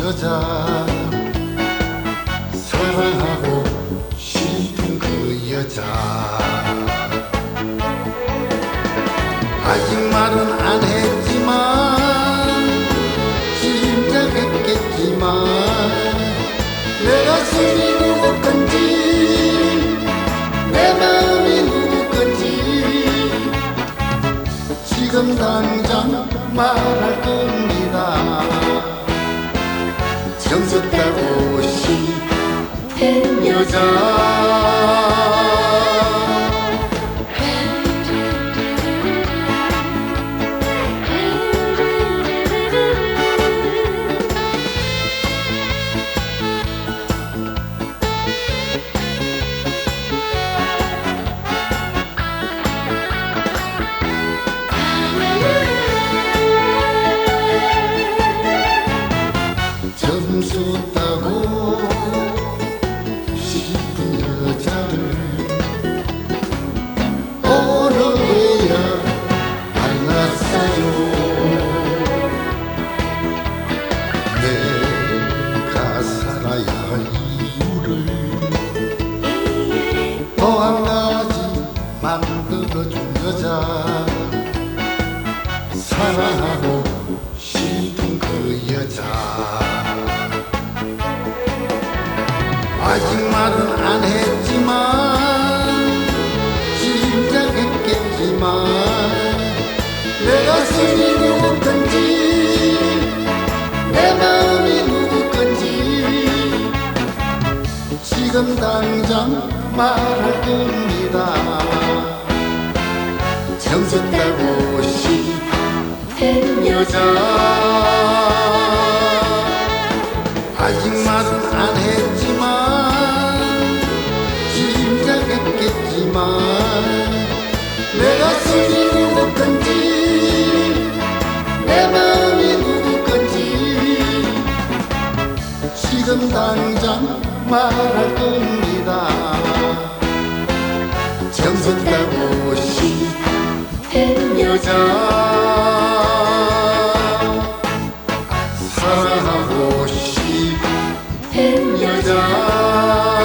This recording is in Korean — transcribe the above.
여자. 사랑하고 싶은 그 여자. 아직 말은 안 했지만 짐작했겠지만 내 가슴이 누구 건지 내 마음이 누구 건지 지금 당장 말할 겁니다 정수 따고 싶은 여자 따고 싶은 여자를 어느야 만났어요. 내가 살아야 할 이유를 또한 가지 만들어준 여자 사랑하고 싶은 그 여자 안 했지만 짐작했겠지만 내 가슴이 누구 건지 내 마음이 누구 건지 지금 당장 말할 겁니다. 정수 따고 싶은 여자 당장 말할 겁니다. 정선 따고 싶은 여자. 사랑하고 싶은 여자.